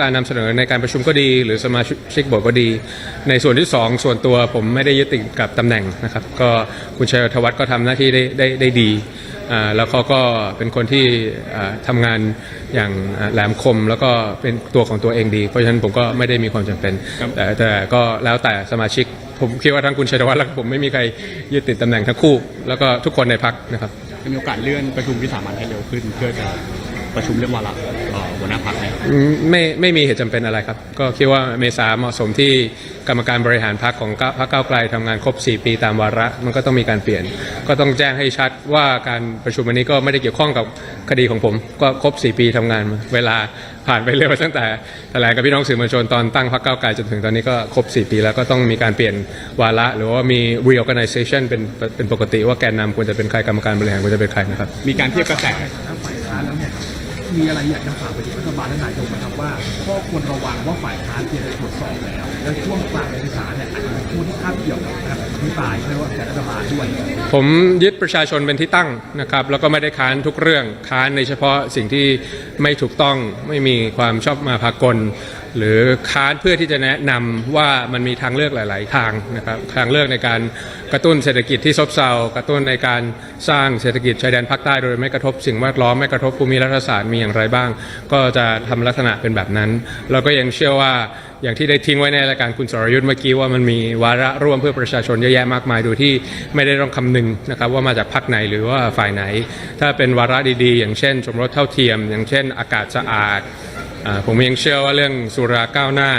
การนำเสนอในการประชุมก็ดี หรือสมาชิกบอร์ดก็ดี ในส่วนที่ 2 ส่วนตัวผมไม่ได้ยึดติดกับตำแหน่งนะครับก็คุณชัยธวัฒน์ก็ทำหน้าที่ได้ได้ได้ดีอ่าแล้วเขาก็เป็นคนที่อ่าทำงานอย่างอ่าแหลมคม แล้วก็เป็นตัวของตัวเองดี เพราะฉะนั้นผมก็ไม่ได้มีความจำเป็น แต่แต่ก็แล้วแต่สมาชิก ผมคิดว่าทั้งคุณชัยธวัฒน์และผมไม่มีใครยึดติดตำแหน่งทั้งคู่ แล้วก็ทุกคนในพักนะครับจะมีโอกาสเลื่อนประชุมวิสามันให้เร็วขึ้นเพื่อจะ ประชุมเรื่องวาระเอ่อหัวหน้าพักเนี่ยอืมไม่ไม่มีเหตุจำเป็นอะไรครับ ก็คิดว่าเมษาเหมาะสมที่กรรมการบริหารพรรคของก้าวพรรคก้าวไกลทำงานครบ 4 ปีตามวาระมันก็ต้องมีการเปลี่ยน ก็ต้องแจ้งให้ชัดว่าการประชุมวันนี้ก็ไม่ได้เกี่ยวข้องกับคดีของผม ก็ครบ 4 ปีทำงานมาเวลาผ่านไปเร็วตั้งแต่แถลงกับพี่น้องสื่อมวลชนตอนตั้งพรรคก้าวไกลจนถึงตอนนี้ก็ครบ 4 ปีแล้วก็ต้องมีการเปลี่ยนวาระ หรือว่ามี reorganization เป็นเป็นปกติว่าแกนนำควรจะเป็นใครกรรมการบริหารควรจะเป็นใครนะครับมีการเทียบกระแส มีอะไรอยากจะฝากไปถึงรัฐบาลและนายกไหมครับว่าข้อควรระวังว่าฝ่ายค้านเตรียมจะตรวจสอบแล้ว และช่วงกลางเอกสาเนี่ยอาจจะเป็นช่วงที่คาบเกี่ยวกับการอภิปรายไม่ว่าจะรัฐบาลด้วย ผมยึดประชาชนเป็นที่ตั้งนะครับแล้วก็ไม่ได้ค้านทุกเรื่องค้านในเฉพาะสิ่งที่ไม่ถูกต้องไม่มีความชอบมาพากล หรือค้านเพื่อที่จะแนะนำว่ามันมีทางเลือกหลาย ๆ ทางนะครับทางเลือกในการกระตุ้นเศรษฐกิจที่ซบเซากระตุ้นในการสร้างเศรษฐกิจชายแดนภาคใต้โดยไม่กระทบสิ่งแวดล้อมไม่กระทบภูมิรัฐศาสตร์มีอย่างไรบ้าง ก็จะทำลักษณะเป็นแบบนั้น เราก็ยังเชื่อว่าอย่างที่ได้ทิ้งไว้ในรายการคุณสรยุทธ์เมื่อกี้ว่ามันมีวาระร่วมเพื่อประชาชนเยอะแยะมากมายโดยที่ไม่ได้ต้องคำนึงนะครับว่ามาจากพรรคไหนหรือว่าฝ่ายไหน ถ้าเป็นวาระดีๆ อย่างเช่น สมรสเท่าเทียม อย่างเช่น อากาศสะอาด ผมยังเชื่อว่าเรื่องสุราก้าวหน้า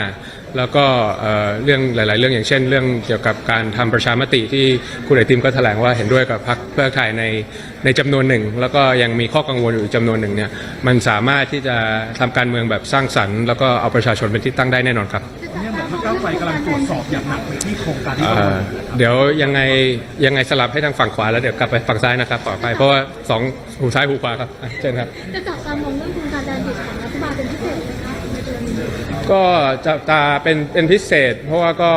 แล้วก็เอ่อเรื่องหลาย ๆ เรื่องอย่างเช่น เรื่องเกี่ยวกับการทำประชามติที่คุณไอติมก็แถลงว่าเห็นด้วยกับพรรคเพื่อไทยในในจำนวนหนึ่ง แล้วก็ยังมีข้อกังวลอยู่อีกจำนวนหนึ่งเนี่ยมันสามารถที่จะทำการเมืองแบบสร้างสรรค์ แล้วก็เอาประชาชนเป็นที่ตั้งได้แน่นอนครับเนี่ยเหมือนพรรคก้าวไกลกำลังตรวจสอบอย่างหนักไปที่โครงการที่เอ่เขาอเดี๋ยวยังไงยังไงสลับให้ทางฝั่งขวาแล้วเดี๋ยวกลับไปฝั่งซ้ายนะครับขอไปเพราะว่าสองหูซ้ายหูขวาครับอะเชิญครับจะจับตามองเรื่อง เป็นพิเศษไหมคะในเดือนนี้ก็จะตาเป็นเป็นพิเศษ เพราะว่าก็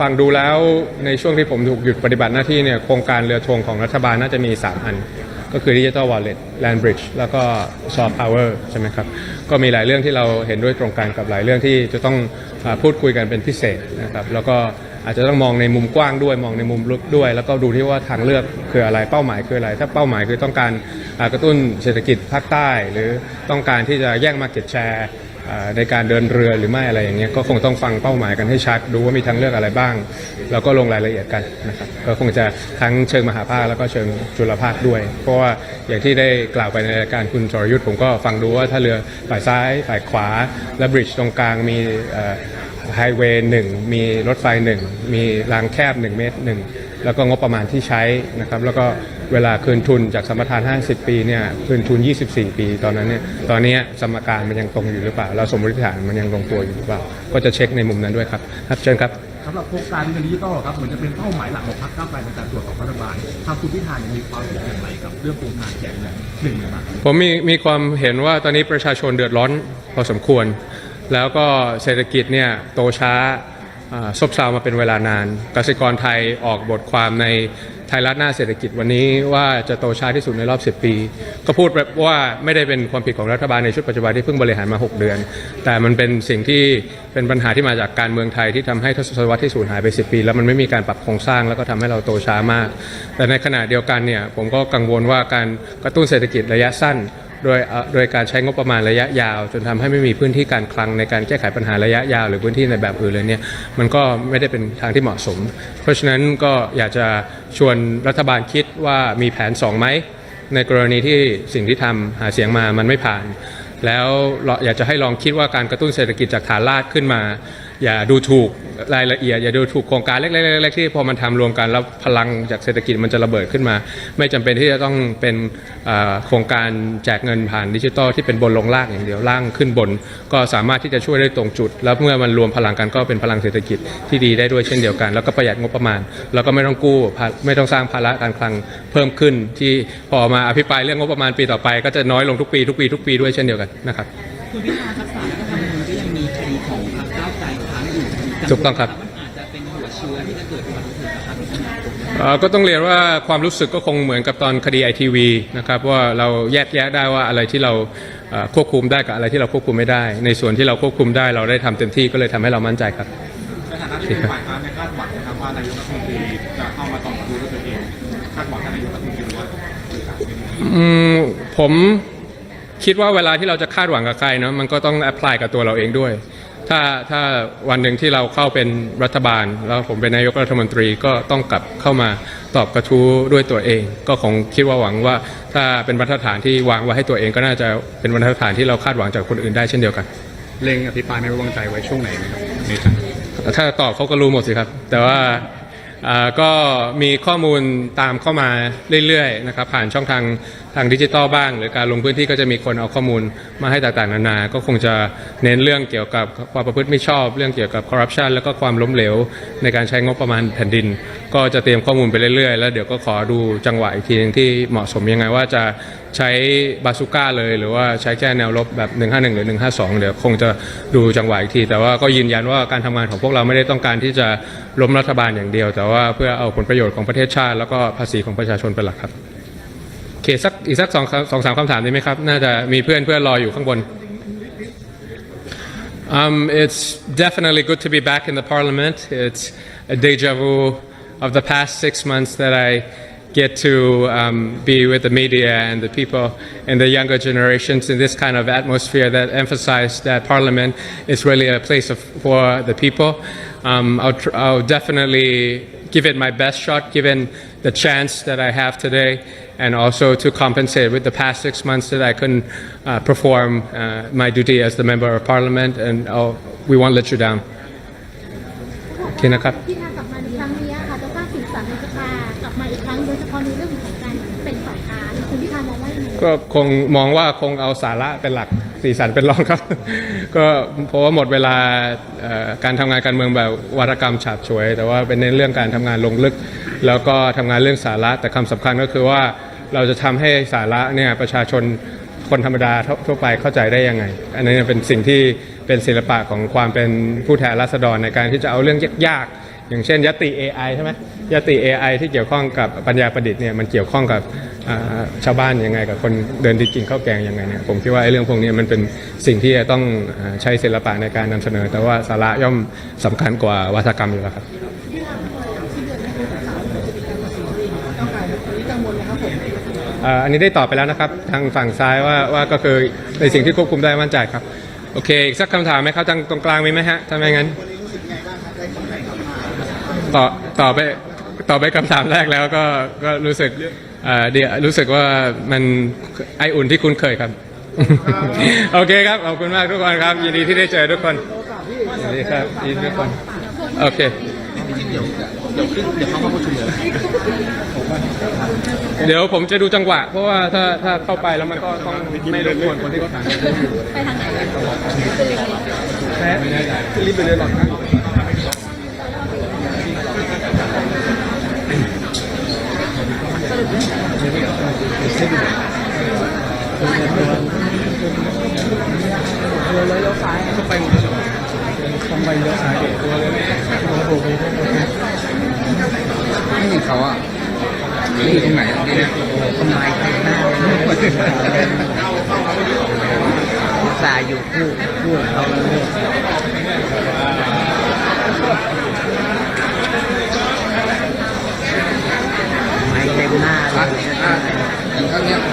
ฟังดูแล้วในช่วงที่ผมถูกหยุดปฏิบัติหน้าที่เนี่ยโครงการเรือธงของรัฐบาลน่าจะมี 3 อัน ก็คือ Digital Wallet Land Bridge แล้วก็ Soft Power ใช่ไหมครับ ก็มีหลายเรื่องที่เราเห็นด้วยตรงกันกับหลายเรื่องที่จะต้องอาพูดคุยกันเป็นพิเศษนะครับแล้วก็ อาจจะต้องมองในมุมกว้างด้วยมองในมุมลึกด้วย แล้วก็ดูที่ว่าทางเลือกคืออะไรเป้าหมายคืออะไร ถ้าเป้าหมายคือต้องการกระตุ้นเศรษฐกิจภาคใต้ หรือต้องการที่จะแย่ง Market Share อ่าในการเดินเรือหรือไม่อะไรอย่างเงี้ยก็คงต้องฟังเป้าหมายกันให้ชัด ดูว่ามีทางเลือกอะไรบ้าง แล้วก็ลงรายละเอียดกันนะครับก็คงจะทั้งเชิงมหาภาคแล้วก็เชิงจุลภาคด้วย เพราะว่าอย่างที่ได้กล่าวไปในรายการคุณสรยุทธ์ผมก็ฟังดูว่าถ้าเรือฝ่ายซ้ายฝ่ายขวาและบริดจ์ตรงกลางมี ไฮเวย์หนึ่งมีรถไฟหนึ่งมีรางแคบ 1 เมตรหนึ่งแล้วก็งบประมาณที่ใช้นะครับแล้วก็เวลาคืนทุนจากสมรทาน 50 ปีเนี่ยคืนทุน 24 ปีตอนนั้นเนี่ยตอนเนี้ยสมการมันยังตรงอยู่หรือเปล่าแล้วสมมติฐานมันยังลงตัวอยู่หรือเปล่า ก็จะเช็คในมุมนั้นด้วยครับครับเชิญครับสำหรับโครงการเงินดิจิตอลครับเหมือนจะเป็นเป้าหมายหลักของพรรคก้าวไกลในการตรวจสอบรัฐบาลทางคุณพิธาเนี่ยมีความเห็นอย่างไรกับเรื่องโครงการแจกเงินหนึ่งหมื่นบาทผมมีมีความเห็นว่าตอนนี้ประชาชนเดือดร้อนพอสมควร แล้วก็เศรษฐกิจเนี่ยโตช้าซบเซามาเป็นเวลานานเกษตรกรไทยออกบทความในไทยรัฐหน้าเศรษฐกิจวันนี้ว่าจะโตช้าที่สุดในรอบ 10 ปี ก็พูดแบบว่าไม่ได้เป็นความผิดของรัฐบาลในชุดปัจจุบันที่เพิ่งบริหารมา 6 เดือน แต่มันเป็นสิ่งที่เป็นปัญหาที่มาจากการเมืองไทยที่ทำให้ทศวรรษที่สูญหายไป 10 ปี แล้วมันไม่มีการปรับโครงสร้างแล้วก็ทำให้เราโตช้ามาก แต่ในขณะเดียวกันเนี่ยผมก็กังวลว่าการกระตุ้นเศรษฐกิจระยะสั้น โดยโดยการใช้งบประมาณระยะยาว จนทำให้ไม่มีพื้นที่การคลังในการแก้ไขปัญหาระยะยาว หรือพื้นที่ในแบบอื่นเลยเนี่ยมันก็ไม่ได้เป็นทางที่เหมาะสม เพราะฉะนั้นก็อยากจะชวนรัฐบาลคิดว่ามีแผนสองไหมในกรณีที่สิ่งที่ทำหาเสียงมามันไม่ผ่าน แล้วอยากจะให้ลองคิดว่าการกระตุ้นเศรษฐกิจจากฐานรากขึ้นมา อย่าดูถูกรายละเอียดอย่าดูถูกโครงการเล็กๆๆๆที่พอมันทำรวมกันแล้วพลังจากเศรษฐกิจมันจะระเบิดขึ้นมา ไม่จำเป็นที่จะต้องเป็นโครงการแจกเงินผ่านดิจิตอลที่เป็นบนลงล่างอย่างเดียวล่างขึ้นบน ก็สามารถที่จะช่วยได้ตรงจุด แล้วเมื่อมันรวมพลังกันก็เป็นพลังเศรษฐกิจที่ดีได้ด้วยเช่นเดียวกัน แล้วก็ประหยัดงบประมาณ แล้วก็ไม่ต้องกู้ไม่ต้องสร้างภาระการคลังเพิ่มขึ้น ที่พอมาอภิปรายเรื่องงบประมาณปีต่อไป ก็จะน้อยลงทุกปีทุกปีทุกปีด้วยเช่นเดียวกันนะครับ คุณพิธาทักษะรัฐธรรมนูญก็ยังมีคดีของพรรคก้าวไกลค้างอยู่ถูกต้องครับมันอาจจะเป็นหัวเชื้อที่จะเกิดอุบัติเหตุนะครับในอนาคตเอ่อก็ต้องเรียนว่าความรู้สึกก็คงเหมือนกับตอนคดีไอทีวีนะครับว่าเราแยกแยะได้ว่าอะไรที่เราเอ่อควบคุมได้กับอะไรที่เราควบคุมไม่ได้ ในส่วนที่เราควบคุมได้เราได้ทำเต็มที่ก็เลยทำให้เรามั่นใจครับในฐานะที่เป็นฝ่ายค้านในยคาดหวังนะครับว่านายกรัฐมนตรีจะเข้ามาต่อสู้ด้วยตัวเองคาดหวังให้นายกรัฐมนตรีว่าอืมผม คิดว่าเวลาที่เราจะคาดหวังกับใครเนาะมันก็ต้องแอพพลายกับตัวเราเองด้วย ถ้าถ้าวันหนึ่งที่เราเข้าเป็นรัฐบาล แล้วผมเป็นนายกรัฐมนตรีก็ต้องกลับเข้ามาตอบกระทู้ด้วยตัวเอง ก็คงคิดว่าหวังว่า ถ้าเป็นบรรทัดฐานที่วางไว้ให้ตัวเองก็น่าจะเป็นบรรทัดฐานที่เราคาดหวังจากคนอื่นได้เช่นเดียวกัน เล็งอภิปรายไม่ไว้วางใจไว้ช่วงไหนไหมครับในใจถ้าตอบเขาก็รู้หมดสิครับ แต่ว่าอ่าก็มีข้อมูลตามเข้ามาเรื่อยๆนะครับผ่านช่องทางทางดิจิตอลบ้าง หรือการลงพื้นที่ก็จะมีคนเอาข้อมูลมาให้ต่างๆ นานา ก็คงจะเน้นเรื่องเกี่ยวกับความประพฤติไม่ชอบ เรื่องเกี่ยวกับคอร์รัปชันแล้วก็ความล้มเหลวในการใช้งบประมาณแผ่นดิน ก็จะเตรียมข้อมูลไปเรื่อยๆ แล้วเดี๋ยวก็ขอดูจังหวะอีกทีหนึงที่เหมาะสมยังไงว่าจะใช้บาซูก้าเลย หรือว่าใช้แค่แนวรบแบบ 151 หรือ 152 เดี๋ยวคงจะดูจังหวะอีกที แต่ว่าก็ยืนยันว่าการทำงานของพวกเราไม่ได้ต้องการที่จะล้มรัฐบาลอย่างเดียว แต่ว่าเพื่อเอาผลประโยชน์ของประเทศชาติ แล้วก็ภาษีของประชาชนเป็นหลักครับ เคสักอีกสักสองสองสามคำถามได้ไหมครับ น่าจะมีเพื่อนเพื่อนรออยู่ข้างบน Um, it's definitely good to be back in the parliament. It's a deja vu of the past six months that I get to um, be with the media and the people and the younger generations in this kind of atmosphere that emphasize that parliament is really a place of, for the people. Um, I'll, tr- I'll definitely give it my best shot given the chance that I have today And also to compensate with the past six months that I couldn't uh, perform uh, my duty as the member of parliament and I'll, we won't let you down โอเคนะครับ ที่การกลับมาในครั้งนี้ค่ะจะสร้างสีสันในสภากลับมาอีกครั้งโดยเฉพาะในเรื่องของการเป็นฝ่ายค้านคุณพิธามองว่ายังไงก็คงมองว่าคงเอาสาระเป็นหลักสีสันเป็นรองครับ ก็เพราะว่าหมดเวลาเอ่อการทำงานการเมืองแบบวาทกรรมฉาบฉวย แต่ว่าเป็นในนเรื่องการทำงานลงลึก แล้วก็ทำงานเรื่องสาระแต่คำสำคัญก็คือว่า เราจะทำให้สาระเนี่ยประชาชนคนธรรมดาทั่วไปเข้าใจได้ยังไง อันนี้เป็นสิ่งที่เป็นศิลปะของความเป็นผู้แทนราษฎรในการที่จะเอาเรื่องยากๆ อย่างเช่นยติ AI ใช่ไหมยติ AI ที่เกี่ยวข้องกับปัญญาประดิษฐ์เนี่ยมันเกี่ยวข้องกับชาวบ้านยังไง กับคนเดินดินกินข้าวแกงยังไงเนี่ยผมคิดว่าไอ้เรื่องพวกนี้มันเป็นสิ่งที่จะต้องใช้ศิลปะในการนำเสนอ แต่ว่าสาระย่อมสำคัญกว่าวัฒกรรมอยู่แล้วครับ อันนี้ได้ตอบไปแล้วนะครับ ทางฝั่งซ้ายว่าว่าก็คือในสิ่งที่ควบคุมได้มั่นใจครับ โอเค อีกสักคำถามไหมครับทางตรงกลางมีไหมฮะถ้าไมงั้นต่อต่อไปต่อไปคำถามแรกแล้วก็ก็รู้สึกเดี๋ยวรู้สึกว่ามันไออุ่นที่คุ้นเคยครับ โอเคครับ ขอบคุณมากทุกคนครับ ยินดีที่ได้เจอทุกคนยินดีครับยินดีทุกคน โอเค เดี๋ยวผมจะดูจังหวะ เพราะว่าถ้าถ้าเข้าไปแล้วมันก็ต้องไม่รบกวนคนที่เขาถามไปทางไหนรีบไปเลยหรอกนะไม่เห็นเขาอะอยู่ต ไหนะเนี่ยทำไมใครหน้าสายอยู่คู่คู่เขาเลยไม่เต็มหน้าเลย